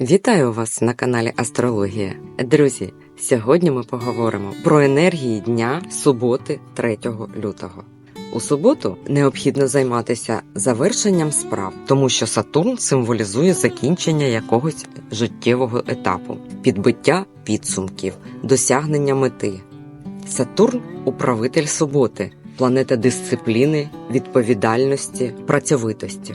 Вітаю вас на каналі Астрологія. Друзі, сьогодні ми поговоримо про енергії дня суботи 3 лютого. У суботу необхідно займатися завершенням справ, тому що Сатурн символізує закінчення якогось життєвого етапу, підбиття підсумків, досягнення мети. Сатурн управитель суботи, планета дисципліни, відповідальності, працьовитості.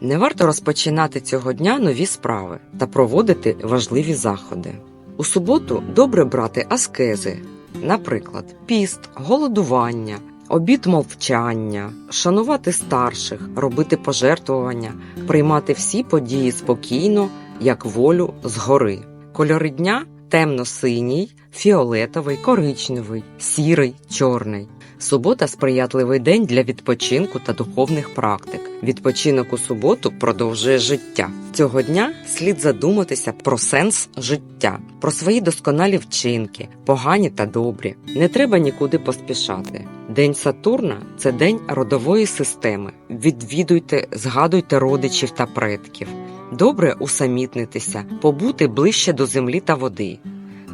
Не варто розпочинати цього дня нові справи та проводити важливі заходи. У суботу добре брати аскези, наприклад, піст, голодування, обід мовчання, шанувати старших, робити пожертвування, приймати всі події спокійно, як волю згори. Кольори дня темно-синій, фіолетовий, коричневий, сірий, чорний. Субота сприятливий день для відпочинку та духовних практик. Відпочинок у суботу продовжує життя. Цього дня слід задуматися про сенс життя, про свої досконалі вчинки, погані та добрі. Не треба нікуди поспішати. День Сатурна це день родової системи. Відвідуйте, згадуйте родичів та предків. Добре усамітнитися, побути ближче до землі та води.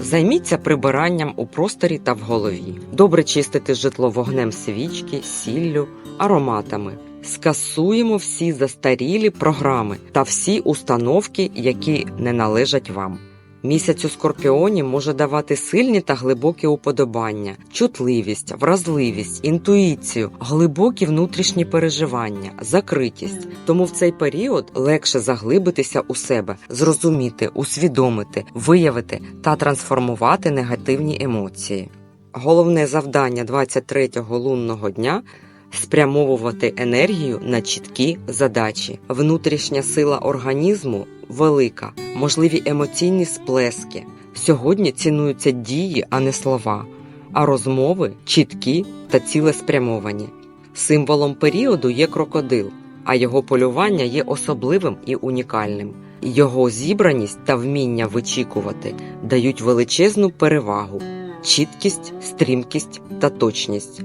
Займіться прибиранням у просторі та в голові. Добре чистити житло вогнем свічки, сіллю, ароматами. Скасуємо всі застарілі програми та всі установки, які не належать вам. Місяць у скорпіоні може давати сильні та глибокі уподобання, чутливість, вразливість, інтуїцію, глибокі внутрішні переживання, закритість. Тому в цей період легше заглибитися у себе, зрозуміти, усвідомити, виявити та трансформувати негативні емоції. Головне завдання 23-го лунного дня спрямовувати енергію на чіткі задачі. Внутрішня сила організму велика, можливі емоційні сплески. Сьогодні цінуються дії, а не слова, а розмови чіткі та цілеспрямовані. Символом періоду є крокодил, а його полювання є особливим і унікальним. Його зібраність та вміння вичікувати дають величезну перевагу, чіткість, стрімкість та точність.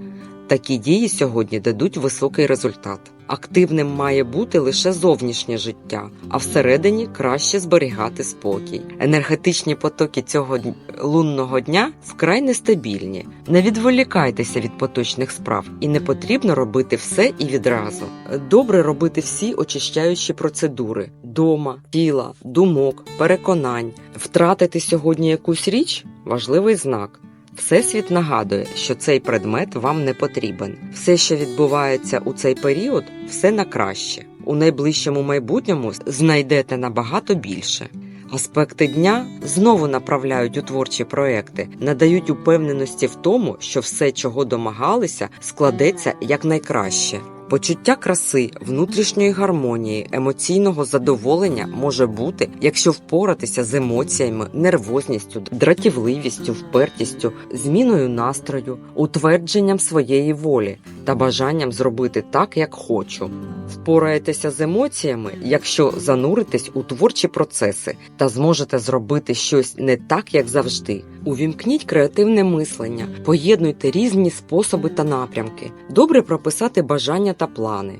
Такі дії сьогодні дадуть високий результат. Активним має бути лише зовнішнє життя, а всередині краще зберігати спокій. Енергетичні потоки цього лунного дня вкрай нестабільні. Не відволікайтеся від поточних справ, і не потрібно робити все і відразу. Добре робити всі очищаючі процедури дома, тіла, думок, переконань. Втратити сьогодні якусь річ важливий знак. Всесвіт нагадує, що цей предмет вам не потрібен. Все, що відбувається у цей період, все на краще. У найближчому майбутньому знайдете набагато більше. Аспекти дня знову направляють у творчі проекти, надають упевненості в тому, що все, чого домагалися, складеться якнайкраще. Почуття краси, внутрішньої гармонії, емоційного задоволення може бути, якщо впоратися з емоціями, нервозністю, дратівливістю, впертістю, зміною настрою, утвердженням своєї волі та бажанням зробити так, як хочу. Впораєтеся з емоціями, якщо зануритесь у творчі процеси та зможете зробити щось не так, як завжди. Увімкніть креативне мислення, поєднуйте різні способи та напрямки, добре прописати бажання та плани.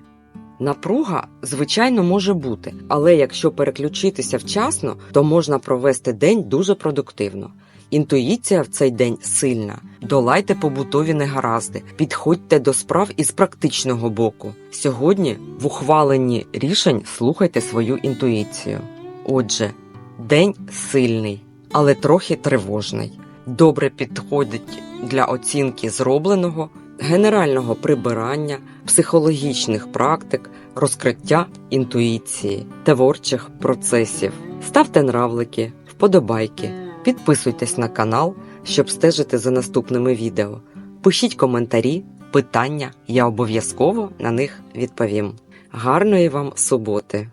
Напруга, звичайно, може бути, але якщо переключитися вчасно, то можна провести день дуже продуктивно. Інтуїція в цей день сильна. Долайте побутові негаразди, підходьте до справ із практичного боку. Сьогодні в ухваленні рішень слухайте свою інтуїцію. Отже, день сильний, але трохи тривожний. Добре підходить для оцінки зробленого, генерального прибирання, психологічних практик, розкриття інтуїції, творчих процесів. Ставте нравлики, вподобайки, підписуйтесь на канал, щоб стежити за наступними відео. Пишіть коментарі, питання, я обов'язково на них відповім. Гарної вам суботи!